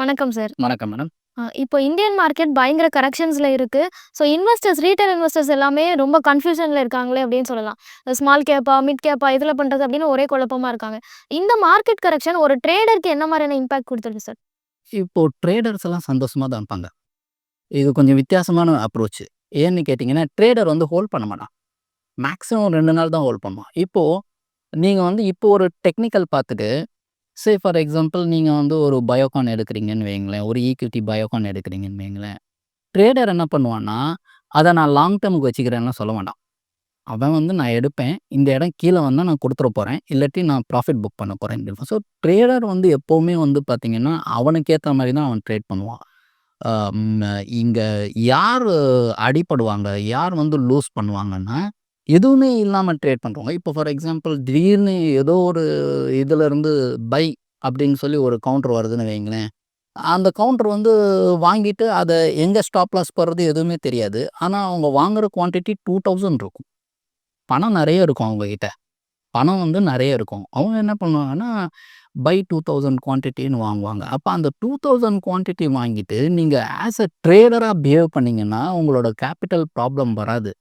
வணக்கம் சார். வணக்கம் மேடம். இப்போ இந்தியன் மார்க்கெட் பயங்கர கரெக்ஷன்ஸ்ல இருக்கு. ஸோ இன்வெஸ்டர்ஸ் ரீட்டெயில் இன்வெஸ்டர்ஸ் எல்லாமே ரொம்ப கன்ஃப்யூஷன்ல இருக்காங்களே அப்படின்னு சொல்லலாம். ஸ்மால் கேப்பா, மிட் கேப்பா இதில பண்றது அப்படின்னு ஒரே குழப்பமா இருக்காங்க. இந்த மார்க்கெட் கரெக்ஷன் ஒரு ட்ரேடருக்கு என்ன மாரியான இம்பாக்ட் குடுத்துருக்கு சார்? இப்போ ட்ரேடர்ஸ் எல்லாம் சந்தோஷமா தான் இருப்பாங்க. இது கொஞ்சம் வித்தியாசமான அப்ரோச். ஏன்னு கேட்டீங்கன்னா, ட்ரேடர் வந்து ஹோல்ட் பண்ண மாட்டான். மேக்ஸிமம் 2 நாள் தான் ஹோல்ட் பண்ணுவான். இப்போ நீங்க வந்து இப்போ ஒரு டெக்னிக்கல் பார்த்துட்டு, சே ஃபார் எக்ஸாம்பிள் நீங்கள் வந்து ஒரு பயோகான் எடுக்கிறீங்கன்னு வையுங்களேன். ஒரு ஈக்விட்டி பயோகான் எடுக்கிறீங்கன்னு வைங்களேன் ட்ரேடர் என்ன பண்ணுவான்னா, அதை நான் லாங் டேர்முக்கு வச்சுக்கிறேன்லாம் சொல்ல வேண்டாம் அவன் வந்து நான் எடுப்பேன். இந்த இடம் கீழே வந்தால் நான் கொடுத்துட போகிறேன் இல்லாட்டி நான் ப்ராஃபிட் புக் பண்ண போகிறேன் ஸோ ட்ரேடர் வந்து எப்போவுமே வந்து பார்த்திங்கன்னா அவனுக்கு ஏற்ற மாதிரி தான் அவன் ட்ரேட் பண்ணுவான். இங்கே யார் அடிபடுவாங்க, யார் வந்து லூஸ் பண்ணுவாங்கன்னா, எதுவுமே இல்லாமல் ட்ரேட் பண்ணுறவங்க இப்போ ஃபார் எக்ஸாம்பிள் திடீர்னு ஏதோ ஒரு இதுலேருந்து பை அப்படின்னு சொல்லி ஒரு கவுண்டர் வருதுன்னு வைங்களேன் அந்த கவுண்டர் வந்து வாங்கிட்டு அதை எங்கே ஸ்டாப் லாஸ் போடுறது எதுவுமே தெரியாது. ஆனால் அவங்க வாங்குகிற குவான்டிட்டி 2000 இருக்கும். பணம் நிறைய இருக்கும் அவங்கக்கிட்ட பணம் வந்து நிறைய இருக்கும். அவங்க என்ன பண்ணுவாங்கன்னா, பை 2000 குவான்டிட்டின்னு வாங்குவாங்க. அப்போ அந்த 2000 குவான்டிட்டி வாங்கிட்டு நீங்கள் ஆஸ் அ ட்ரேடராக பிஹேவ் பண்ணிங்கன்னா உங்களோட கேப்பிட்டல் ப்ராப்ளம் வராது.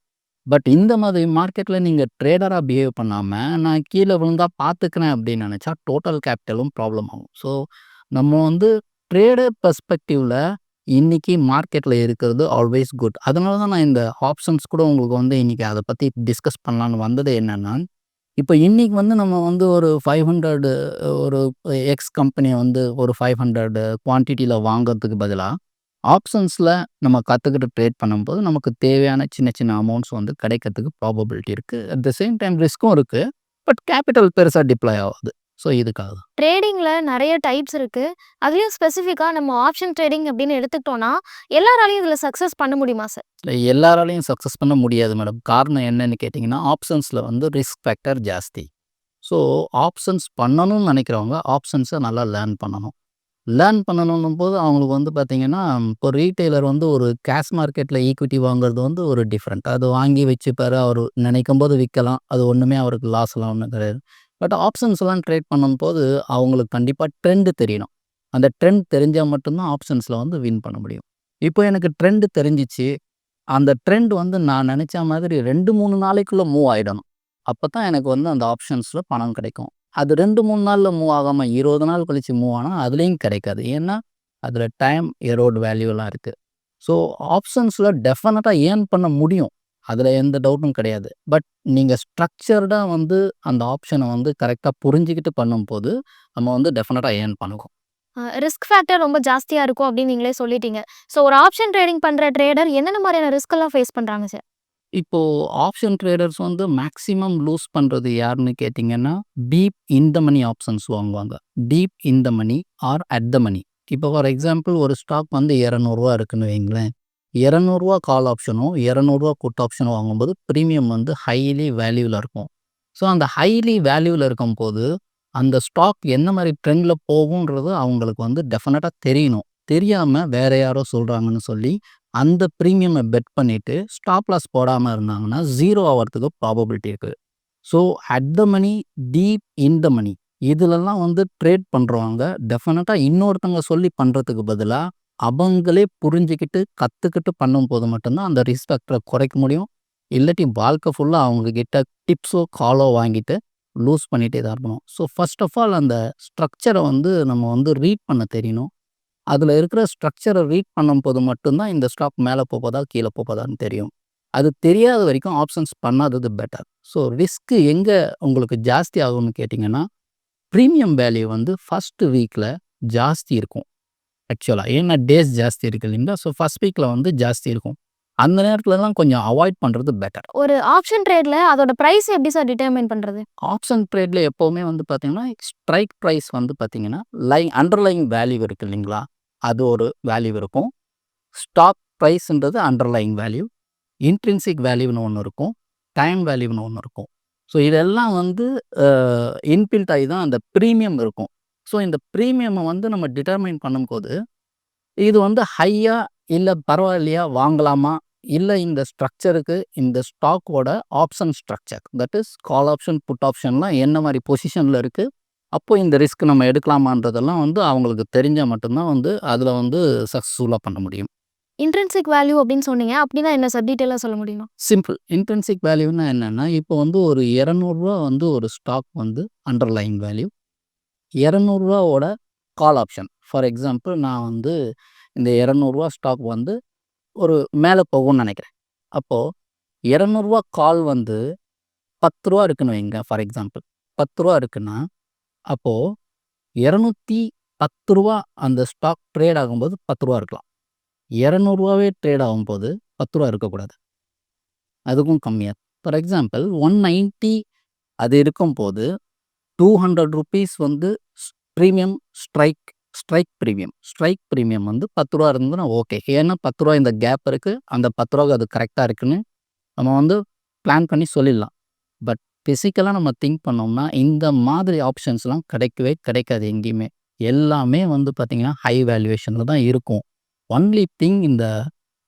பட் இந்த மாதிரி மார்க்கெட்டில் நீங்கள் ட்ரேடராக பிஹேவ் பண்ணாமல் நான் கீழே விழுந்தா பார்த்துக்கிறேன் அப்படின்னு நினச்சா டோட்டல் கேபிட்டலும் ப்ராப்ளம் ஆகும். ஸோ நம்ம வந்து ட்ரேடர் பெர்ஸ்பெக்டிவில் இன்னைக்கு மார்க்கெட்டில் இருக்கிறது ஆல்வேஸ் குட். அதனால தான் நான் இந்த ஆப்ஷன்ஸ் கூட உங்களுக்கு வந்து இன்றைக்கி அதை பற்றி டிஸ்கஸ் பண்ணலான்னு வந்தது என்னென்னா இப்போ இன்றைக்கி வந்து நம்ம வந்து ஒரு 500 ஒரு எக்ஸ் கம்பெனியை வந்து ஒரு 500 குவான்டிட்டில வாங்குறதுக்கு பதிலாக ஆப்ஷன்ஸ்ல நம்ம கத்துக்கிட்டு ட்ரேட் பண்ணும்போது, நமக்கு தேவையான சின்ன சின்ன அமௌண்ட்ஸ் வந்து கிடைக்கிறதுக்கு ப்ராபபிலிட்டி இருக்கு. அட் த சேம் டைம் ரிஸ்க்கும் இருக்கு. பட் கேப்பிட்டல் பெருசா டிப்ளாய் ஆகாது. ஸோ இதுக்காக தான். ட்ரேடிங்ல நெறைய டைப்ஸ் இருக்கு. அதுலயும் ஸ்பெசிஃபிக்கா நம்ம ஆப்ஷன் ட்ரேடிங் அப்படின்னு எடுத்துக்கிட்டோம்னா, எல்லாராலயும் இதில சக்சஸ் பண்ண முடியுமா சார்? இல்ல எல்லாராலயும் சக்சஸ் பண்ண முடியாது மேடம். காரணம் என்னன்னு கேட்டீங்கன்னா, ஆப்ஷன்ஸ்ல வந்து ரிஸ்க் ஃபேக்டர் ஜாஸ்தி. ஸோ ஆப்ஷன்ஸ் பண்ணணும்னு நெனைக்கிறவங்க, ஆப்ஷன்ஸ நல்லா லேர்ன் பண்ணணும். லேர்ன் பண்ணணுன்னும் போது அவங்களுக்கு வந்து பார்த்தீங்கன்னா, இப்போ ரீட்டைலர் வந்து ஒரு கேஷ் மார்க்கெட்டில் ஈக்விட்டி வாங்குறது வந்து ஒரு டிஃப்ரெண்ட் அது வாங்கி வச்சுப்பாரு. நினைக்கும் போது விற்கலாம் அது ஒன்றுமே அவருக்கு லாஸ்லாம் ஒன்றும் கிடையாது. பட் ஆப்ஷன்ஸ்லாம் ட்ரேட் பண்ணும்போது, அவங்களுக்கு கண்டிப்பாக ட்ரெண்டு தெரியணும். அந்த ட்ரெண்ட் தெரிஞ்சால் மட்டும்தான் ஆப்ஷன்ஸில் வந்து வின் பண்ண முடியும். இப்போ எனக்கு ட்ரெண்டு தெரிஞ்சிச்சு அந்த ட்ரெண்ட் வந்து நான் நினச்ச மாதிரி ரெண்டு மூணு நாளைக்குள்ளே மூவ் ஆகிடணும் அப்போ தான் எனக்கு வந்து அந்த ஆப்ஷன்ஸில் பணம் கிடைக்கும். அது ரெண்டு மூணு நாளில் மூவ் ஆகாமல் இருபது நாள் கழிச்சு மூவ் ஆனால் அதுலேயும் கிடைக்காது. ஏன்னா, அதில் டைம், எரோட் வேல்யூலாம் இருக்குது ஸோ ஆப்ஷன்ஸில் டெஃபினட்டாக ஏர்ன் பண்ண முடியும். அதில் எந்த டவுட்டும் கிடையாது. பட் நீங்கள் ஸ்ட்ரக்சர்டாக வந்து அந்த ஆப்ஷனை வந்து கரெக்டாக புரிஞ்சுக்கிட்டு பண்ணும்போது, நம்ம வந்து டெஃபினட்டாக ஏர்ன் பண்ணுவோம். ரிஸ்க் ஃபேக்டர் ரொம்ப ஜாஸ்தியாக இருக்கும் அப்படின்னு நீங்களே சொல்லிட்டீங்க. ஸோ ஒரு ஆப்ஷன் ட்ரேடிங் பண்ணுற ட்ரேடர் என்னென்ன மாதிரியான ரிஸ்க் எல்லாம் ஃபேஸ் பண்ணுறாங்க சார்? இப்போ ஆப்ஷன் ட்ரேடர்ஸ் வந்து மேக்ஸிமம் லூஸ் பண்ணுறது யாருன்னு கேட்டிங்கன்னா டீப் இந்த மணி ஆப்ஷன்ஸ் வாங்குவாங்க. டீப் இந்த மணி ஆர் அட் த மணி இப்போ ஃபார் எக்ஸாம்பிள் ஒரு ஸ்டாக் வந்து இரநூறுவா இருக்குன்னு வையுங்களேன். இரநூறுவா கால் ஆப்ஷனும், ரூ. 200 புட் ஆப்ஷனும் வாங்கும்போது ப்ரீமியம் வந்து ஹைலி வேல்யூல இருக்கும். ஸோ அந்த ஹைலி வேல்யூல இருக்கும்போது, அந்த ஸ்டாக் என்ன மாதிரி ட்ரெண்டில் போகும்ன்றது அவங்களுக்கு வந்து டெஃபினட்டாக தெரியணும். தெரியாம வேற யாரோ சொல்றாங்கன்னு சொல்லி, அந்த ப்ரீமியமை பெட் பண்ணிட்டு ஸ்டாப் லாஸ் போடாம இருந்தாங்கன்னா, ஜீரோ ஆகிறதுக்கு ப்ராபபிலிட்டி இருக்கு. So at the money deep in the money இதுலலாம் வந்து ட்ரேட் பண்றவங்க டெஃபினட்டாக இன்னொருத்தவங்க சொல்லி பண்றதுக்கு பதிலாக அவங்களே புரிஞ்சுக்கிட்டு கத்துக்கிட்டு பண்ணும்போது மட்டும்தான் அந்த ரிஸ்க் குறைக்க முடியும். இல்லாட்டி வாழ்க்கை ஃபுல்லாக அவங்கக்கிட்ட டிப்ஸோ, காலோ வாங்கிட்டு லூஸ் பண்ணிகிட்டே தான் இருக்கணும். ஸோ ஃபர்ஸ்ட் ஆஃப் ஆல் அந்த ஸ்ட்ரக்சரை வந்து நம்ம வந்து ரீட் பண்ண தெரியணும். அதுல இருக்கிற ஸ்ட்ரக்சர ரீட் பண்ணும்போது மட்டும் தான் இந்த ஸ்டாக் மேல போகுதா, கீழ போகுதான்னு தெரியும். அது தெரியாத வரைக்கும் ஆப்ஷன்ஸ் பண்ணாதது பெட்டர். ஸோ ரிஸ்க் எங்க உங்களுக்கு ஜாஸ்தி ஆகும்னு கேட்டீங்கன்னா, பிரீமியம் வேல்யூ வந்து ஃபர்ஸ்ட் வீக்ல ஜாஸ்தி இருக்கும். ஆக்சுவலா. ஏன்னா டேஸ் ஜாஸ்தி இருக்கு இல்லைங்களா? ஸோ ஃபர்ஸ்ட் வீக்ல வந்து ஜாஸ்தி இருக்கும். அந்த நேரத்துலலாம் கொஞ்சம் அவாய்ட் பண்றது பெட்டர். ஒரு ஆப்ஷன் ட்ரேட்ல அதோட பிரைஸ் எப்படி சார் டிட்டர்மைன் பண்றது? ஆப்ஷன் ட்ரேட்ல எப்பவுமே வந்து பார்த்தீங்கன்னா, ஸ்ட்ரைக் பிரைஸ் வந்து பார்த்தீங்கன்னா, லை அண்டர்லையிங் வேல்யூ இருக்கு இல்லைங்களா? அது ஒரு வேல்யூ இருக்கும். ஸ்டாக் ப்ரைஸ்ன்றது அண்டர்லைங் வேல்யூ. இன்ட்ரின்சிக் வேல்யூன்னு ஒன்று இருக்கும். டைம் வேல்யூன்னு ஒன்று இருக்கும். ஸோ இதெல்லாம் வந்து இன்பில்ட் ஆகி தான் அந்த ப்ரீமியம் இருக்கும். ஸோ இந்த ப்ரீமியம்மை வந்து நம்ம டிட்டர்மைன் பண்ணும்போது, இது வந்து ஹையாக இல்லை பரவாயில்லையா வாங்கலாமா? இல்லை இந்த ஸ்ட்ரக்சருக்கு இந்த ஸ்டாக்கோட option structure that is call option, put ஆப்ஷன்லாம் என்ன மாதிரி பொசிஷனில் இருக்குது அப்போ இந்த ரிஸ்க் நம்ம எடுக்கலாமான்றதெல்லாம் வந்து அவங்களுக்கு தெரிஞ்சா மட்டும் தான் வந்து அதில வந்து சக்சஸ்ஃபுல்லா பண்ண முடியும். இன்ட்ரின்சிக் வேல்யூ அப்படின்னு சொன்னீங்க. அப்படின்னா என்ன சார்? டீட்டெயிலா சொல்ல முடியுமா? சிம்பிள். இன்ட்ரின்சிக் வேல்யூன்னா என்னன்னா, இப்போ வந்து ஒரு. 200 வந்து ஒரு ஸ்டாக் வந்து அண்டர்லைங் வேல்யூ. 200வோட கால் ஆப்ஷன். ஃபார் எக்ஸாம்பிள் நான் வந்து இந்த. 200 ஸ்டாக் வந்து ஒரு மேல போகும்னு நெனைக்கிறேன். அப்போ ரூ. 200 கால் வந்து ரூ. 10 இருக்குன்னு வைங்க ஃபார் எக்ஸாம்பிள். ரூ. 10 இருக்குன்னா, அப்போ ரூ. 210 அந்த ஸ்டாக் ட்ரேட் ஆகும்போது பத்து ரூபா இருக்கலாம். இரநூறுவாவே ட்ரேட் ஆகும்போது பத்து ரூபா இருக்கக்கூடாது. அதுக்கும் கம்மியாக ஃபார் எக்ஸாம்பிள் 190 அது இருக்கும்போது ரூ. 200 வந்து ஸ் strike strike premium strike premium வந்து பத்து ரூபா இருந்ததுன்னா ஓகே. ஏன்னா பத்து ரூபா இந்த கேப் இருக்குது அந்த பத்து ரூபாவுக்கு அது கரெக்டாக இருக்குன்னு நம்ம வந்து பிளான் பண்ணி சொல்லிடலாம். பட் ஃபிசிக்கலாக நம்ம திங்க் பண்ணோம்னா, இந்த மாதிரி ஆப்ஷன்ஸ்லாம் கிடைக்கவே கிடைக்காது எங்கேயுமே. எல்லாமே வந்து பார்த்திங்கன்னா ஹை வேல்யூவேஷனில் தான் இருக்கும். ஒன்லி திங் இந்த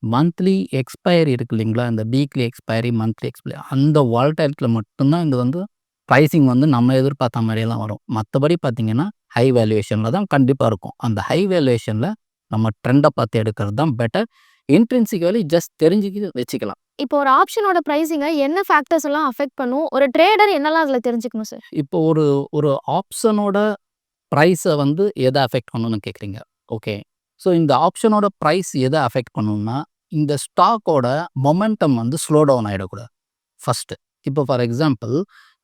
மந்த்லி எக்ஸ்பயரி இருக்கு இல்லைங்களா? இந்த வீக்லி எக்ஸ்பயரி, மந்த்லி எக்ஸ்பயரி அந்த வாலடைல்ட்டில மட்டும்தான் இது வந்து ப்ரைஸிங் வந்து நம்ம எதிர்பார்த்த மாதிரியெல்லாம் வரும். மற்றபடி பார்த்தீங்கன்னா, ஹை வேல்யூவேஷனில் தான் கண்டிப்பாக இருக்கும். அந்த ஹை வேல்யூவேஷனில் நம்ம ட்ரெண்டை பார்த்து எடுக்கிறது தான் பெட்டர். இன்ட்ரென்சிக் வேல்யூ ஜஸ்ட் தெரிஞ்சுக்கிட்டு வச்சுக்கலாம். இப்போ ஒரு ஆப்ஷனோட ப்ரைஸிங்கை என்ன ஃபேக்டர்ஸ் எல்லாம் அஃபெக்ட் பண்ணும்? ஒரு ட்ரேடர் என்னெல்லாம் அதில் தெரிஞ்சுக்கணும் சார்? இப்போ ஒரு ஒரு ஆப்ஷனோட ப்ரைஸை வந்து எதை அஃபெக்ட் பண்ணணும்னு கேட்குறீங்க. ஓகே. ஸோ இந்த ஆப்ஷனோட ப்ரைஸ் எதை அஃபெக்ட் பண்ணணும்னா இந்த ஸ்டாக்கோட மொமெண்டம் வந்து ஸ்லோ டவுன் ஆகிடக்கூடாது ஃபர்ஸ்ட்டு. இப்போ ஃபார் எக்ஸாம்பிள்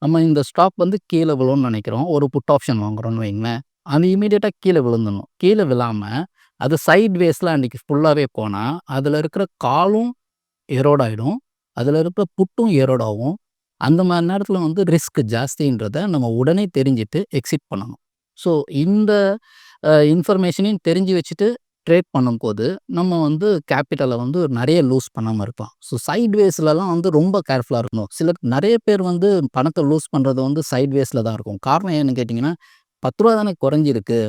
நம்ம இந்த ஸ்டாக் வந்து கீழே விழும்னு நினைக்கிறோம் ஒரு புட் ஆப்ஷன் வாங்குறோம்னு வைங்களேன். அது இமீடியட்டாக கீழே விழுந்துடணும். கீழே விழாமல் அது சைட் வேஸில் அன்னைக்கு ஃபுல்லாகவே போனால் அதில் இருக்கிற காலும் எரோடாயிடும் அதில் இருக்கிற புட்டும் எரோட் ஆகும். அந்த மாதிரி நேரத்தில் வந்து ரிஸ்க் ஜாஸ்தின்றத நம்ம உடனே தெரிஞ்சுட்டு எக்ஸிட் பண்ணணும். ஸோ இந்த இன்ஃபர்மேஷனையும் தெரிஞ்சு வச்சுட்டு ட்ரேட் பண்ணும்போது, நம்ம வந்து கேபிட்டலை வந்து நிறைய லூஸ் பண்ணாமல் இருப்போம் ஸோ சைட் வேஸ்லலாம் வந்து ரொம்ப கேர்ஃபுல்லாக இருக்கணும். சில நிறைய பேர் வந்து பணத்தை லூஸ் பண்ணுறது வந்து சைட் தான் இருக்கும். காரணம் ஏன்னு கேட்டிங்கன்னா பத்து ரூபா தானே குறைஞ்சிருக்கு.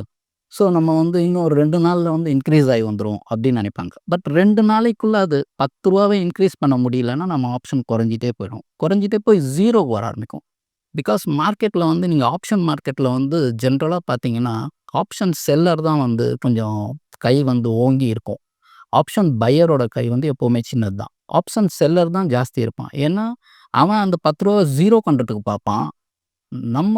ஸோ நம்ம வந்து இன்னும் ஒரு ரெண்டு நாளில் வந்து இன்க்ரீஸ் ஆகி வந்துரும் அப்படின்னு நினைப்பாங்க பட் ரெண்டு நாளைக்குள்ளே அது பத்து ரூபாவே இன்க்ரீஸ் பண்ண முடியலன்னா, நம்ம ஆப்ஷன் குறைஞ்சிட்டே போயிடும். குறைஞ்சிட்டே போய் ஜீரோ வர ஆரம்பிக்கும். பிகாஸ் மார்க்கெட்டில் வந்து நீங்கள் ஆப்ஷன் மார்க்கெட்டில் வந்து ஜென்ரலாக பார்த்தீங்கன்னா, ஆப்ஷன் செல்லர் தான் வந்து கொஞ்சம் கை வந்து ஓங்கி இருக்கும். ஆப்ஷன் பையரோட கை வந்து எப்போவுமே சின்னது தான். ஆப்ஷன் செல்லர் தான் ஜாஸ்தி இருப்பான். ஏன்னா, அவன் அந்த ரூ. 10 0 பண்றதுக்கு பார்ப்பான். நம்ம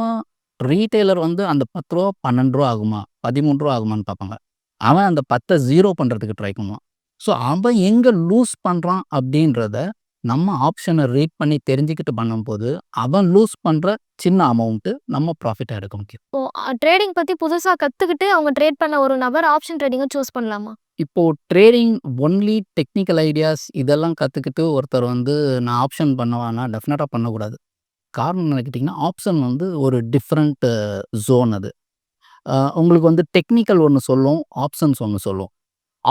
ரீட்டெய்லர் வந்து அந்த பத்து ரூபா பன்னெண்டு ரூபா ஆகுமா? ரூ. 13 ஆகுமான்னு பார்ப்பாங்க. அவன் அந்த 10 0 பண்றதுக்கு ட்ரை பண்ணுவான். ஸோ அவன் எங்க லூஸ் பண்றான் அப்படின்றத நம்ம ஆப்ஷன ரீட் பண்ணி தெரிஞ்சுக்கிட்டு பண்ணும்போது, அவன் லூஸ் பண்ற சின்ன அமௌண்ட் நம்ம ப்ராஃபிட்டா எடுக்க முடியும். இப்போ ட்ரேடிங் பத்தி புதுசா கத்துக்கிட்டு அவங்க ட்ரேட் பண்ண ஒரு நபர் ஆப்ஷன் ட்ரேடிங்க சூஸ் பண்ணலாமா? இப்போ ட்ரேடிங் ஒன்லி டெக்னிக்கல் ஐடியாஸ் இதெல்லாம் கத்துக்கிட்டு ஒருத்தர் வந்து நான் ஆப்ஷன் பண்ணவான்னா, டெஃபினட்டா பண்ணக்கூடாது. காரணம் என்னன்னு கேட்டீங்கன்னா, ஆப்ஷன் வந்து ஒரு டிஃபரண்ட் ஜோன் அது. உங்களுக்கு வந்து டெக்னிக்கல் ஒன்று சொல்லும். ஆப்ஷன்ஸ் ஒன்று சொல்லும்.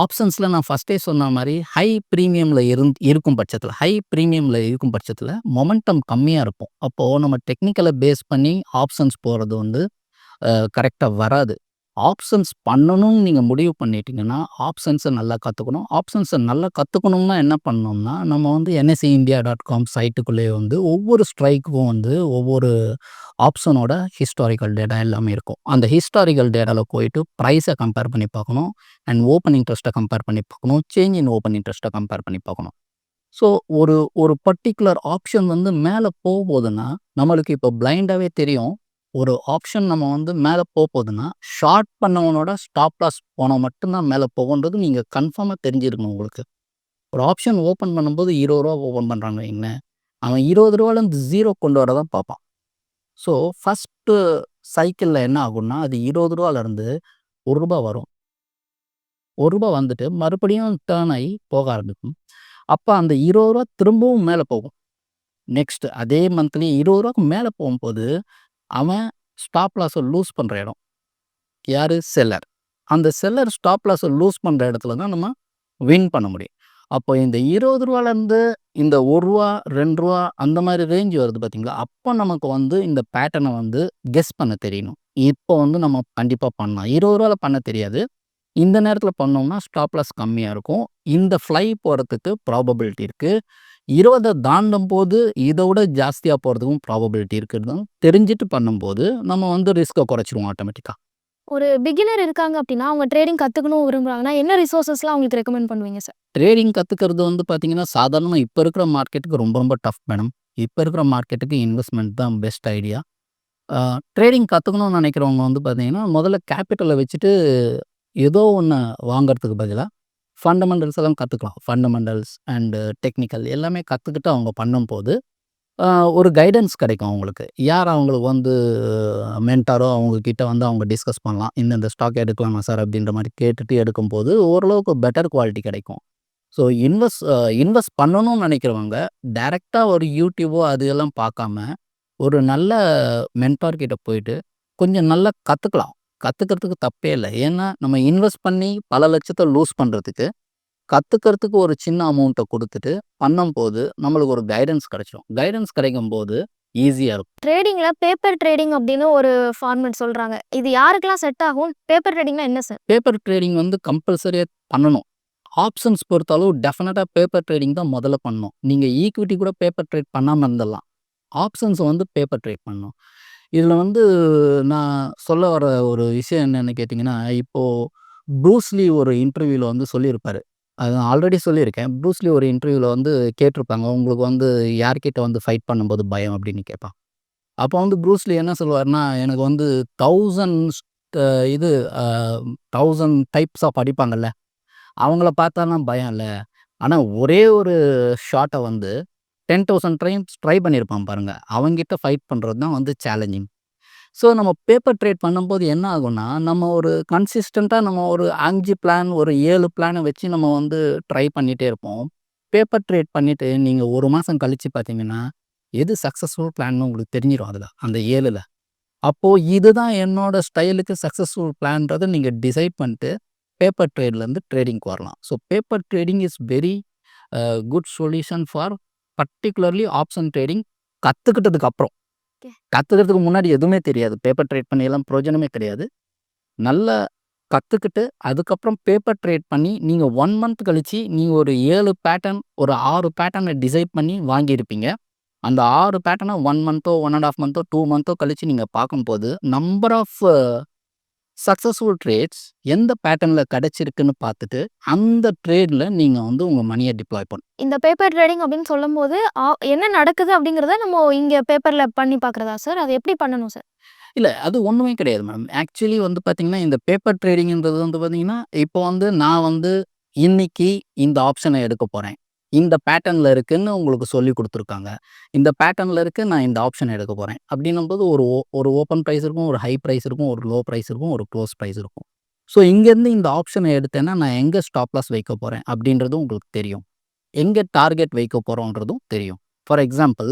ஆப்ஷன்ஸில் நான் ஃபர்ஸ்ட்டே சொன்ன மாதிரி ஹை ப்ரீமியமில் இருந் இருக்கும் பட்சத்தில் ஹை ப்ரீமியமில் இருக்கும் பட்சத்தில் மொமெண்டம் கம்மியாக இருக்கும். அப்போது நம்ம டெக்னிக்கலை பேஸ் பண்ணி ஆப்ஷன்ஸ் போகிறது வந்து கரெக்டாக வராது. ஆப்ஷன்ஸ் பண்ணணும்னு நீங்கள் முடிவு பண்ணிட்டீங்கன்னா, ஆப்ஷன்ஸை நல்லா கற்றுக்கணும் ஆப்ஷன்ஸை நல்லா கற்றுக்கணும்னா என்ன பண்ணணும்னா, நம்ம வந்து என்எஸ்சி இந்தியா டாட் காம் சைட்டுக்குள்ளேயே வந்து ஒவ்வொரு ஸ்ட்ரைக்குக்கும் வந்து ஒவ்வொரு ஆப்ஷனோட ஹிஸ்டாரிக்கல் டேட்டா எல்லாமே இருக்கும். அந்த ஹிஸ்டாரிக்கல் டேட்டாவில் போயிட்டு ப்ரைஸை கம்பேர் பண்ணி பார்க்கணும். அண்ட் ஓப்பன் இன்ட்ரெஸ்ட்டை கம்பேர் பண்ணி பார்க்கணும். சேஞ்ச் இன் ஓப்பன் இன்ட்ரெஸ்ட்டை கம்பேர் பண்ணி பார்க்கணும். ஸோ ஒரு ஒரு பர்ட்டிகுலர் ஆப்ஷன் வந்து மேலே போகும்போதுன்னா நம்மளுக்கு இப்போ பிளைண்டாகவே தெரியும். ஒரு ஆப்ஷன் நம்ம வந்து மேலே போக போகுதுன்னா ஷார்ட் பண்ணவனோட ஸ்டாப் லாஸ் போனால் மட்டும்தான் மேலே மேல போகும்ன்றது கன்ஃபார்மாக தெரிஞ்சிருக்கணும் உங்களுக்கு. ஒரு ஆப்ஷன் ஓப்பன் பண்ணும்போது இருபது ரூபா ஓப்பன் பண்ணுறாங்க வைங்களேன். அவன் இருபது ரூபாலேருந்து ஜீரோ கொண்டு வர தான் பார்ப்பான். ஸோ ஃபர்ஸ்ட்டு சைக்கிளில் என்ன ஆகும்னா, அது இருபது ரூபாலேருந்து ஒரு ரூபா வரும். ஒரு ரூபா வந்துட்டு மறுபடியும் டேர்ன் ஆகி போக ஆரம்பிக்கும். அப்போ அந்த இருபது ரூபா திரும்பவும் மேலே போகும். நெக்ஸ்ட் அதே மந்த்லி இருபது ரூபாக்கு மேலே போகும்போது, அவன் ஸ்டாப் லாஸை லூஸ் பண்ணுற இடம். யார் செல்லர். அந்த செல்லர் ஸ்டாப் லாஸை லூஸ் பண்ணுற இடத்துல தான் நம்ம வின் பண்ண முடியும். அப்போ இந்த இருபது ரூபாலேருந்து இந்த ஒரு ரூபா ரெண்டு ரூபா அந்த மாதிரி ரேஞ்ச் வருது பார்த்தீங்களா? அப்போ நமக்கு வந்து இந்த பேட்டனை வந்து கெஸ் பண்ண தெரியணும். இப்போ வந்து நம்ம கண்டிப்பாக பண்ணலாம். இருபது ரூபாவில் பண்ண தெரியாது. இந்த நேரத்தில் பண்ணோம்னா ஸ்டாப் லாஸ் இருக்கும். இந்த ஃப்ளை போகிறதுக்கு ப்ராபபிலிட்டி இருக்குது இருக்கு. 20 தாண்டும்போது இத விட ஜாஸ்தியா போறதுக்கும் ப்ராபபிலிட்டி இருக்கிறதும் தெரிஞ்சுட்டு பண்ணும்போது, நம்ம வந்து ரிஸ்க்க குறைச்சிருவோம் ஆட்டோமேட்டிக்கா. ஒரு பிகினர் இருக்காங்க அப்படின்னா, அவங்க ட்ரேடிங் கத்துக்கணும் விரும்புறாங்கன்னா, என்ன ரிசோர்ஸஸ்லாம் அவங்களுக்கு ரெக்கமெண்ட் பண்ணுவீங்க சார்? ட்ரேடிங் கத்துக்கிறது வந்து பார்த்தீங்கன்னா, சாதாரணமா இப்ப இருக்கிற மார்க்கெட்டுக்கு ரொம்ப ரொம்ப டஃப் மேடம். இப்ப இருக்கிற மார்க்கெட்டுக்கு இன்வெஸ்ட்மென்ட் தான் பெஸ்ட் ஐடியா. ட்ரேடிங் கத்துக்கணும்னு நினைக்கிறவங்க வந்து பார்த்தீங்கன்னா, முதல்ல கேப்பிட்டல வச்சுட்டு ஏதோ ஒண்ண வாங்குறதுக்கு பதிலா, ஃபண்டமெண்டல்ஸ் எல்லாம் கற்றுக்கலாம் ஃபண்டமெண்டல்ஸ் அண்ட் டெக்னிக்கல் எல்லாமே கற்றுக்கிட்டு அவங்க பண்ணும்போது, ஒரு கைடன்ஸ் கிடைக்கும் அவங்களுக்கு. யார் அவங்களுக்கு வந்து மென்டாரோ அவங்கக்கிட்ட வந்து அவங்க டிஸ்கஸ் பண்ணலாம். "இந்தந்த ஸ்டாக் எடுக்கலாமா சார்?" அப்படின்ற மாதிரி கேட்டுட்டு எடுக்கும்போது, ஓரளவுக்கு பெட்டர் குவாலிட்டி கிடைக்கும். ஸோ இன்வெஸ்ட் இன்வெஸ்ட் பண்ணணும்னு நினைக்கிறவங்க, டேரெக்டாக ஒரு யூடியூபோ அது எல்லாம் பார்க்காம, ஒரு நல்ல மென்டார்கிட்ட போயிட்டு, கொஞ்சம் நல்லா கற்றுக்கலாம் கத்துக்கிறதுக்கு தப்பே இல்ல. ஏன்னா, நம்ம இன்வெஸ்ட் பண்ணி பல லட்சத்த லூஸ் பண்றதுக்கு, கத்துக்கிறதுக்கு ஒரு சின்ன அமௌண்ட்ட குடுத்துட்டு பண்ணும்போது, நம்மளுக்கு ஒரு கைடன்ஸ் கிடைச்சிரும். கைடன்ஸ் கிடைக்கும்போது ஈஸியா இருக்கும். ட்ரேடிங்ல பேப்பர் ட்ரேடிங் அப்படின்னு ஒரு ஃபார்மேட் சொல்றாங்க. இது யாருக்கெல்லாம் செட் ஆகும்? பேப்பர் ட்ரேடிங்னா என்ன சார்? பேப்பர் ட்ரேடிங் வந்து கம்பல்சரியா பண்ணணும். ஆப்ஷன்ஸ் பொறுத்தளவு டெஃபினட்டா பேப்பர் ட்ரேடிங் தான் முதல்ல பண்ணணும். நீங்க ஈக்விட்டி கூட பேப்பர் ட்ரேட் பண்ணாம இருந்துடலாம். ஆப்ஷன்ஸ் வந்து பேப்பர் ட்ரேட் பண்ணணும். இதில் வந்து நான் சொல்ல வர ஒரு விஷயம் என்னன்னு கேட்டிங்கன்னா இப்போ ப்ரூஸ் லீ ஒரு இன்டர்வியூல வந்து சொல்லியிருப்பாரு. அது நான் ஆல்ரெடி சொல்லியிருக்கேன். ப்ரூஸ் லீ ஒரு இன்டர்வியூல வந்து கேட்டிருப்பாங்க. உங்களுக்கு வந்து யார்கிட்ட வந்து ஃபைட் பண்ணும்போது பயம் அப்படின்னு கேட்பான். அப்போ வந்து ப்ரூஸ் லீ என்ன சொல்லுவாருன்னா, எனக்கு வந்து 1000 இது அ 1000 டைப்ஸ் ஆஃப் அடிப்பாங்கல்ல. அவங்கள பார்த்தாலாம் பயம் இல்ல. ஆனா ஒரே ஒரு ஷாட்ட வந்து 10,000 டைம்ஸ் ட்ரை பண்ணியிருப்பான் பாருங்கள் அவங்ககிட்ட ஃபைட் பண்ணுறது தான் வந்து சேலஞ்சிங். ஸோ நம்ம பேப்பர் ட்ரேட் பண்ணும்போது என்ன ஆகும்னா, நம்ம ஒரு கன்சிஸ்டண்ட்டாக நம்ம ஒரு அஞ்சு பிளான், ஒரு ஏழு பிளானை வச்சு நம்ம வந்து ட்ரை பண்ணிகிட்டே இருப்போம். பேப்பர் ட்ரேட் பண்ணிவிட்டு நீங்கள் ஒரு மாதம் கழித்து பார்த்தீங்கன்னா, எது சக்ஸஸ்ஃபுல் பிளான்னு உங்களுக்கு தெரிஞ்சிடும் அதில் அந்த ஏழில் அப்போது இதுதான் என்னோடய ஸ்டைலுக்கு சக்ஸஸ்ஃபுல் பிளான்றதை நீங்கள் டிசைட் பண்ணிட்டு, பேப்பர் ட்ரேட்லேருந்து ட்ரேடிங்க்கு வரலாம். So paper trading is very good solution for particularly option trading கத்துக்கிட்டதுக்கு அப்புறம். ஓகே. கத்துக்கிறதுக்கு முன்னாடி எதுவுமே தெரியாது. பேப்பர் ட்ரேட் பண்ணிலாம் பிரயோஜனமே கிடையாது. நல்லா கத்துக்கிட்டு, அதுக்கப்புறம் பேப்பர் ட்ரேட் பண்ணி, நீங்க 1 மந்த் கழிச்சு நீங்க ஒரு 7 பேட்டர்ன், ஒரு 6 பேட்டர்ன டிசைட் பண்ணி வாங்கியிருப்பீங்க. அந்த 6 பேட்டர்ன 1 மந்த்தோ, 1 1/2 மந்த்தோ, 2 மந்த்தோ கழிச்சு நீங்க பார்க்கும்போது, நம்பர் ஆஃப் சக்சஸ்ஃபுல் ட்ரேட்ஸ் எந்த பேட்டர்ன்ல கிடைச்சிருக்குன்னு பார்த்துட்டு, அந்த ட்ரேட்ல நீங்க வந்து உங்க மனிய டிப்ளாய் பண்ணணும். இந்த பேப்பர் ட்ரேடிங் அப்படின்னு சொல்லும்போது, என்ன நடக்குது அப்படிங்கிறத நம்ம இங்க பேப்பர்ல பண்ணி பார்க்குறதா சார்? அது எப்படி பண்ணணும் சார்? இல்ல. அது ஒண்ணுமே கிடையாது மேடம். ஆக்சுவலி வந்து பார்த்தீங்கன்னா, இந்த பேப்பர் ட்ரேடிங்ன்றது வந்து பார்த்தீங்கன்னா, இப்போ வந்து நான் வந்து இன்னைக்கு இந்த ஆப்ஷன எடுக்க போறேன். இந்த பேட்டர்னில் இருக்குதுன்னு உங்களுக்கு சொல்லிக் கொடுத்துருக்காங்க இந்த பேட்டர்னில் இருக்க நான் இந்த ஆப்ஷன் எடுக்க போகிறேன் அப்படின்னும்போது ஒரு ஓ ஒரு ஓப்பன் ப்ரைஸ் இருக்கும், ஒரு ஹை ப்ரைஸ் இருக்கும், ஒரு லோ ப்ரைஸ் இருக்கும், ஒரு க்ளோஸ் ப்ரைஸ் இருக்கும். ஸோ இங்கேருந்து இந்த ஆப்ஷனை எடுத்தேன்னா, நான் எங்கே ஸ்டாப்லாஸ் வைக்க போகிறேன் அப்படின்றதும் உங்களுக்கு தெரியும். எங்கே டார்கெட் வைக்க போகிறோன்றதும் தெரியும். ஃபார் எக்ஸாம்பிள்,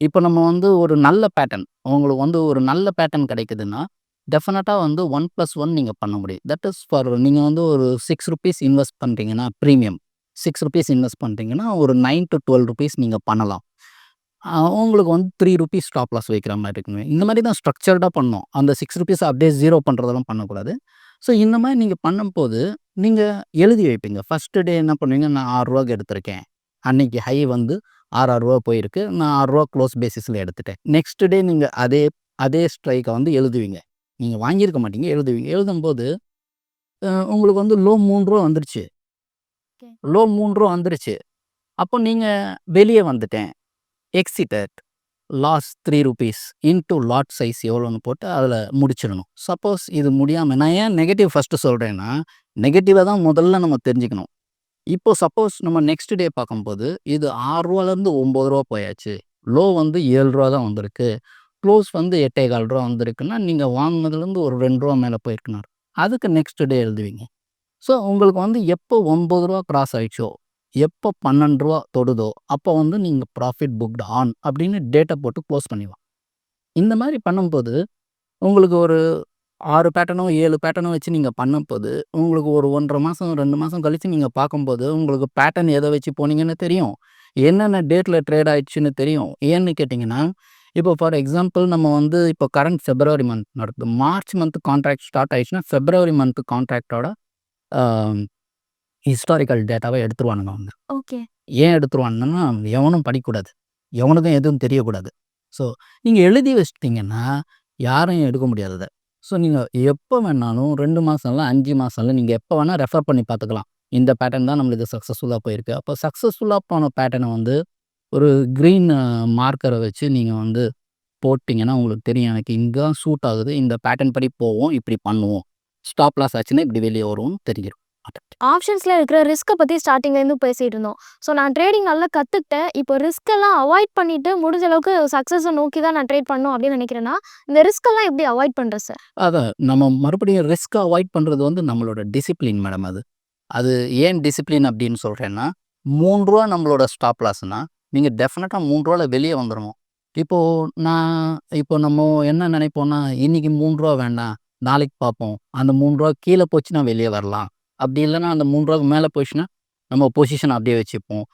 இப்போ நம்ம வந்து ஒரு நல்ல பேட்டர்ன் உங்களுக்கு வந்து ஒரு நல்ல பேட்டர்ன் கிடைக்குதுன்னா, டெஃபினட்டாக வந்து ஒன் ப்ளஸ் ஒன் நீங்கள் பண்ண முடியும். தட் இஸ் ஃபார் நீங்கள் வந்து ஒரு சிக்ஸ் ருபீஸ் இன்வெஸ்ட் பண்ணுறீங்கன்னா ப்ரீமியம் சிக்ஸ் ருபீஸ் இன்வெஸ்ட் பண்ணுறீங்கன்னா ஒரு நைன் டு டுவெல் ருபீஸ் நீங்கள் பண்ணலாம். உங்களுக்கு வந்து ₹3 ஸ்டாப் லாஸ் வைக்கிற மாதிரி இருக்குங்க. இந்த மாதிரி தான் ஸ்ட்ரக்சர்டாக பண்ணோம் அந்த சிக்ஸ் ருபீஸ் அப்படியே ஜீரோ பண்ணுறதெல்லாம் பண்ணக்கூடாது. ஸோ இந்த மாதிரி நீங்கள் பண்ணும்போது, நீங்கள் எழுதி வைப்பீங்க. ஃபஸ்ட்டு டே என்ன பண்ணுவீங்க, நான் ஆறுரூவாக்கு எடுத்திருக்கேன். அன்றைக்கி ஹை வந்து ₹6 போயிருக்கு. நான் ஆறுரூவா க்ளோஸ் பேசிஸில் எடுத்துட்டேன். நெக்ஸ்ட் டே நீங்கள் அதே அதே ஸ்ட்ரைக்கை வந்து எழுதுவீங்க. நீங்கள் வாங்கியிருக்க மாட்டீங்க. எழுதுவீங்க. எழுதும்போது, உங்களுக்கு வந்து லோ ₹3 வந்துருச்சு. லோ மூன்றும் வந்துருச்சு. அப்போ நீங்கள் வெளியே வந்துட்டேன். Exited loss ₹3 into lot size எவ்வளோன்னு போட்டு அதில் முடிச்சிடணும். சப்போஸ் இது முடியாமல் நான் ஏன் நெகட்டிவ் ஃபஸ்ட்டு சொல்கிறேன்னா நெகட்டிவாக தான் முதல்ல நம்ம தெரிஞ்சுக்கணும். இப்போ சப்போஸ் நம்ம நெக்ஸ்ட் டே பார்க்கும்போது, இது ₹6லேருந்து ₹9 போயாச்சு. லோ வந்து ₹7 தான் வந்திருக்கு. க்ளோஸ் வந்து ₹8.25 வந்திருக்குன்னா, நீங்கள் வாங்கினதுலேருந்து ஒரு ரெண்டு ரூபா மேலே போயிருக்கணும் அதுக்கு நெக்ஸ்ட் டே எழுதுவீங்க. ஸோ உங்களுக்கு வந்து எப்போ ₹9 கிராஸ் ஆயிடுச்சோ, எப்போ ₹12 தொடுதோ, அப்போ வந்து நீங்கள் ப்ராஃபிட் புக்டு ஆன் அப்படின்னு டேட்டை போட்டு க்ளோஸ் பண்ணிடலாம். இந்த மாதிரி பண்ணும்போது, உங்களுக்கு ஒரு ஆறு பேட்டர்னோ, ஏழு பேட்டர்னோ வச்சு நீங்கள் பண்ணும்போது, உங்களுக்கு ஒரு ஒன்றரை மாதம் ரெண்டு மாதம் கழித்து நீங்கள் பார்க்கும்போது, உங்களுக்கு பேட்டர்ன் எதை வச்சு போனீங்கன்னு தெரியும். என்னென்ன டேட்டில் ட்ரேட் ஆயிடுச்சுன்னு தெரியும். ஏன்னு கேட்டிங்கன்னா இப்போ ஃபார் எக்ஸாம்பிள் நம்ம வந்து இப்போ கரண்ட் ஃபெப்ரவரி மந்த் நடக்குது. மார்ச் மந்த் கான்ட்ராக்ட் ஸ்டார்ட் ஆயிடுச்சுன்னா, ஃபெப்ரவரி மந்த் கான்ட்ராக்டோட ஹிஸ்டாரிக்கல் டேட்டாவ எடுத்துருவானுங்க அவங்க. ஓகே. ஏன் எடுத்துருவாங்கன்னா எவனும் படிக்கக்கூடாது. எவனுக்கும் எதுவும் தெரியக்கூடாது. ஸோ நீங்கள் எழுதி வச்சிட்டிங்கன்னா யாரும் எடுக்க முடியாது அதை ஸோ நீங்கள் எப்போ வேணாலும் ரெண்டு மாதம்ல அஞ்சு மாதம்ல நீங்கள் எப்போ வேணால் ரெஃபர் பண்ணி பார்த்துக்கலாம். இந்த பேட்டர்ன் தான் நம்மளுக்கு சக்ஸஸ்ஃபுல்லாக போயிருக்கு. அப்போ சக்ஸஸ்ஃபுல்லாக போன பேட்டர்னை வந்து ஒரு க்ரீன் மார்க்கரை வச்சு நீங்கள் வந்து போட்டிங்கன்னா உங்களுக்கு தெரியும் எனக்கு இங்கே சூட் ஆகுது. இந்த பேட்டர்ன் படி போவோம் இப்படி பண்ணுவோம். ஸ்டாப் லாஸ் ஆச்சுன்னா இப்படி வெளியே வரும்னு தெரிஞ்சிடும் ஆப்ஷன்ஸில் இருக்கிற ரிஸ்க்கை பற்றி ஸ்டார்டிங்லேருந்து பேசிகிட்டு இருந்தோம். ஸோ நான் ட்ரேடிங் நல்லா கற்றுக்கிட்டேன் இப்போ ரிஸ்க் எல்லாம் அவாய்ட் பண்ணிவிட்டு முடிஞ்ச அளவுக்கு சக்ஸஸை நோக்கி தான் நான் ட்ரேட் பண்ணணும் அப்படின்னு நினைக்கிறேன்னா இந்த ரிஸ்க் எல்லாம் எப்படி அவாய்ட் பண்ணுறேன் சார் அதை நம்ம மறுபடியும் ரிஸ்க் அவாய்ட் பண்ணுறது வந்து நம்மளோட டிசிப்ளின் மேடம் அது. அது ஏன் டிசிப்ளின் அப்படின்னு சொல்கிறேன்னா மூணு ரூபா நம்மளோட ஸ்டாப் லாஸ்னா நீங்கள் டெஃபினட்டாக மூணு ரூபாவில் வெளியே வந்துடணும் இப்போது நான் இப்போ நம்ம என்ன நினைப்போம்னா இன்றைக்கி மூணு ரூபா வேண்டாம். நாளைக்கு பார்ப்போம் அந்த மூணு ரூபா கீழே போச்சுன்னா வெளியே வரலாம். அப்படி இல்லைன்னா அந்த மூணு ரூபாய்க்கு மேலே போச்சுன்னா நம்ம பொசிஷன் அப்படியே வச்சுப்போம்.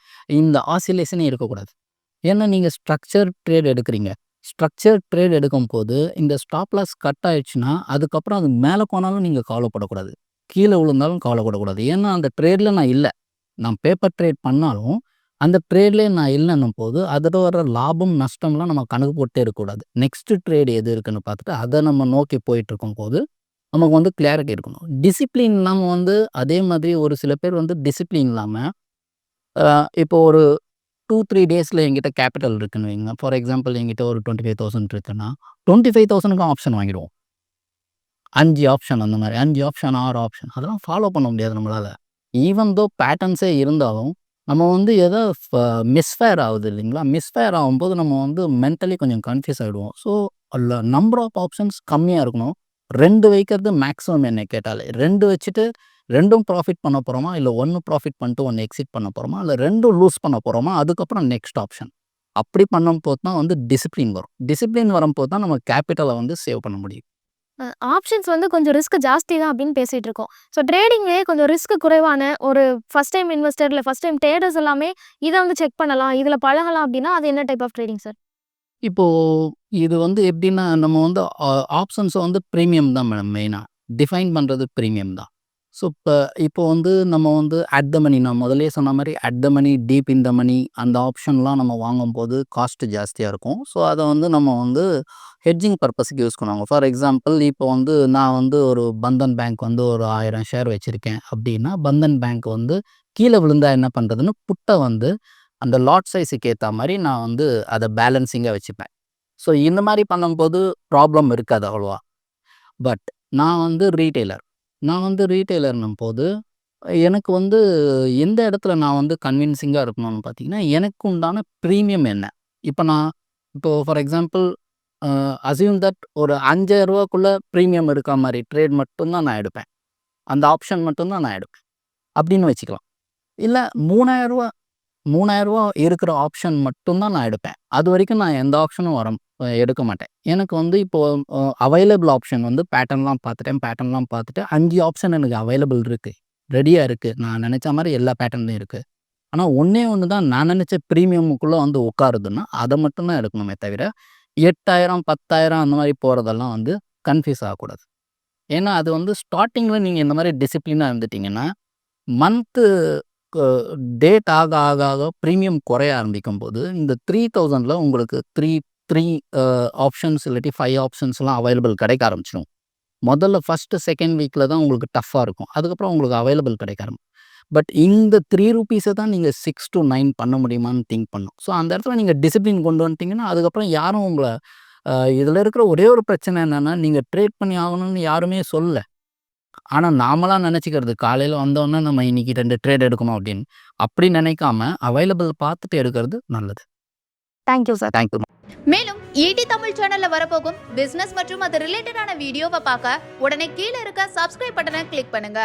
இந்த ஆசிலேஷனே இருக்கக்கூடாது. ஏன்னா நீங்கள் ஸ்ட்ரக்சர் ட்ரேட் எடுக்கிறீங்க. ஸ்ட்ரக்சர் ட்ரேட் எடுக்கும் போது இந்த ஸ்டாப் லாஸ் கட் ஆயிடுச்சுன்னா அதுக்கப்புறம் அது மேலே போனாலும் நீங்கள் கவலைப்படக்கூடாது. கீழே விழுந்தாலும் கவலைப்படக்கூடாது. ஏன்னா அந்த ட்ரேடில் நான் இல்லை. நான் பேப்பர் ட்ரேட் பண்ணாலும் அந்த ட்ரேட்லேயே நான் இல்லைன்னும் போது அதில் வர லாபம் நஷ்டம்லாம் நம்ம கணக்கு போட்டே இருக்கக்கூடாது. நெக்ஸ்ட்டு ட்ரேடு எது இருக்குன்னு பார்த்துட்டு அதை நம்ம நோக்கி போயிட்டுருக்கும் போது நமக்கு வந்து கிளாரிட்டி இருக்கணும் டிசிப்ளின் இல்லாமல் வந்து அதே மாதிரி ஒரு சில பேர் வந்து டிசிப்ளின் இல்லாமல் இப்போ ஒரு டூ த்ரீ டேஸில் எங்கிட்ட கேபிட்டல் இருக்குன்னு வைங்க. ஃபார் எக்ஸாம்பிள் எங்கிட்ட ஒரு டுவெண்ட்டி ஃபைவ் தௌசண்ட் இருக்குன்னா டுவெண்ட்டி ஃபைவ் தௌசண்ட்க்கு ஆப்ஷன் வாங்கிடுவோம். அஞ்சு ஆப்ஷன் அந்த மாதிரி. அஞ்சு ஆப்ஷன் ஆறு ஆப்ஷன் அதெல்லாம் ஃபாலோ பண்ண முடியாது நம்மளால். ஈவன் தோ பேட்டர்ன்ஸே இருந்தாலும் நம்ம வந்து எதோ மிஸ்ஃபயர் ஆகுது இல்லைங்களா? மிஸ்ஃபயர் ஆகும்போது நம்ம வந்து மென்டலி கொஞ்சம் கன்ஃபியூஸ் ஆகிடுவோம் ஸோ அதில் நம்பர் ஆஃப் ஆப்ஷன்ஸ் கம்மியாக இருக்கணும். ரெண்டு வைக்கிறது மேக்ஸிமம் என்னை கேட்டாலே. ரெண்டு வச்சுட்டு ரெண்டும் ப்ராஃபிட் பண்ண போகிறோமா இல்லை ஒன்று ப்ராஃபிட் பண்ணிட்டு ஒன்று எக்ஸிட் பண்ண போகிறோமா இல்லை ரெண்டும் லூஸ் பண்ண போகிறோமா அதுக்கப்புறம் நெக்ஸ்ட் ஆப்ஷன் அப்படி பண்ணும்போது தான் வந்து டிசிப்ளின் வரும். டிசிப்ளின் வரும்போது தான் நம்ம கேபிட்டலை வந்து சேவ் பண்ண முடியும். ஆப்ஷன்ஸ் வந்து கொஞ்சம் ரிஸ்க் ஜாஸ்தி தான் அப்படின்னு பேசிகிட்டு இருக்கோம். ஸோ ட்ரேடிங்லேயே கொஞ்சம் ரிஸ்க் குறைவான ஒரு ஃபஸ்ட் டைம் இன்வெஸ்டர் இல்லை ஃபஸ்ட் டைம் ட்ரேடர்ஸ் எல்லாமே இதை வந்து செக் பண்ணலாம் இதில் பழகலாம் அப்படின்னா அது என்ன டைப் ஆஃப் ட்ரேடிங் சார் இப்போது இது வந்து எப்படின்னா நம்ம வந்து ஆப்ஷன்ஸை வந்து ப்ரீமியம் தான் மேடம் மெயினாக டிஃபைன் பண்ணுறது ப்ரீமியம் தான். ஸோ இப்போ இப்போ வந்து நம்ம வந்து அட் த மணி நான் முதலே சொன்ன மாதிரி at the money deep in the மணி அந்த ஆப்ஷன்லாம் நம்ம வாங்கும்போது காஸ்ட்டு ஜாஸ்தியாக இருக்கும். ஸோ அதை வந்து நம்ம வந்து ஹெட்ஜிங் பர்பஸ்க்கு யூஸ் பண்ணுவாங்க. ஃபார் எக்ஸாம்பிள் இப்போ வந்து நான் வந்து ஒரு பந்தன் பேங்க் வந்து ஒரு ஆயிரம் ஷேர் வச்சுருக்கேன் அப்படின்னா பந்தன் பேங்க் வந்து கீழே விழுந்தா என்ன பண்ணுறதுன்னு புட்டை வந்து அந்த லாட் சைஸுக்கு ஏற்ற மாதிரி நான் வந்து அதை பேலன்சிங்காக வச்சுப்பேன். ஸோ இந்த மாதிரி பண்ணும்போது ப்ராப்ளம் இருக்காது அவ்வளோவா. பட் நான் வந்து ரீட்டெய்லர் நான் வந்து ரீட்டெய்லர்னும் போது எனக்கு வந்து எந்த இடத்துல நான் வந்து கன்வின்சிங்காக இருக்கணும்னு பார்த்தீங்கன்னா எனக்கு உண்டான ப்ரீமியம் என்ன? இப்போ நான் இப்போது ஃபார் எக்ஸாம்பிள் அசியூம் தட் ஒரு அஞ்சாயிரரூவாக்குள்ளே ப்ரீமியம் இருக்க மாதிரி ட்ரேட் மட்டும்தான் நான் எடுப்பேன். அந்த ஆப்ஷன் மட்டும்தான் நான் எடுப்பேன். அப்படின்னு வச்சுக்கலாம். இல்லை மூணாயிரரூவா மூணாயிரரூவா இருக்கிற ஆப்ஷன் மட்டும்தான் நான் எடுப்பேன். அது வரைக்கும் நான் எந்த ஆப்ஷனும் வர எடுக்க மாட்டேன். எனக்கு வந்து இப்போது அவைலபிள் ஆப்ஷன் வந்து பேட்டர்ன்லாம் பார்த்துட்டேன் பேட்டர்ன்லாம் பார்த்துட்டு அஞ்சு ஆப்ஷன் எனக்கு அவைலபிள் இருக்குது ரெடியாக இருக்குது நான் நினச்ச மாதிரி எல்லா பேட்டர்ன்லையும் இருக்குது ஆனால் ஒன்றே ஒன்று தான் நான் நினச்ச ப்ரீமியமுக்குள்ளே வந்து உட்காருதுன்னா அதை மட்டும்தான் எடுக்கணுமே தவிர எட்டாயிரம் பத்தாயிரம் அந்த மாதிரி போகிறதெல்லாம் வந்து கன்ஃபியூஸ் ஆகக்கூடாது. ஏன்னா அது வந்து ஸ்டார்டிங்கில் நீங்கள் இந்த மாதிரி டிசிப்ளினாக இருந்துட்டிங்கன்னா மந்த்து டேட் ஆக ஆக ஆக ப்ரீமியம் குறைய ஆரம்பிக்கும் போது இந்த த்ரீ தௌசண்டில் உங்களுக்கு த்ரீ த்ரீ ஆப்ஷன்ஸ் இல்லாட்டி ஃபைவ் ஆப்ஷன்ஸ்லாம் அவைலபிள் கிடைக்க ஆரம்பிச்சிடும் முதல்ல ஃபஸ்ட்டு செகண்ட் வீக்கில் தான் உங்களுக்கு டஃப்பாக இருக்கும். அதுக்கப்புறம் உங்களுக்கு அவைலபிள் கிடைக்க ஆரம்பிக்கும். பட் இந்த த்ரீ ருபீஸை தான் நீங்கள் சிக்ஸ் டு நைன் பண்ண முடியுமான்னு திங்க் பண்ணும் ஸோ அந்த இடத்துல நீங்கள் டிசிப்ளின் கொண்டு வந்துட்டிங்கன்னா அதுக்கப்புறம் யாரும் உங்களை இதில் இருக்கிற ஒரே ஒரு பிரச்சனை என்னென்னா நீங்கள் ட்ரேட் பண்ணி ஆகணும்னு யாருமே சொல்லலை. ஆனால் நாமளாக நினச்சிக்கிறது காலையில் வந்தோன்னே நம்ம இன்றைக்கி ரெண்டு ட்ரேட் எடுக்கணும் அப்படின்னு. அப்படி நினைக்காம அவைலபிள் பார்த்துட்டு எடுக்கிறது நல்லது. Thank you sir thank you மேலும் ஈடி தமிழ் சேனல்ல வரப்போகும் பிசினஸ் மற்றும் அது ரிலேட்டடான வீடியோவை பார்க்க உடனே கீழே இருக்க சப்ஸ்கிரைப் பட்டனை கிளிக் பண்ணுங்க.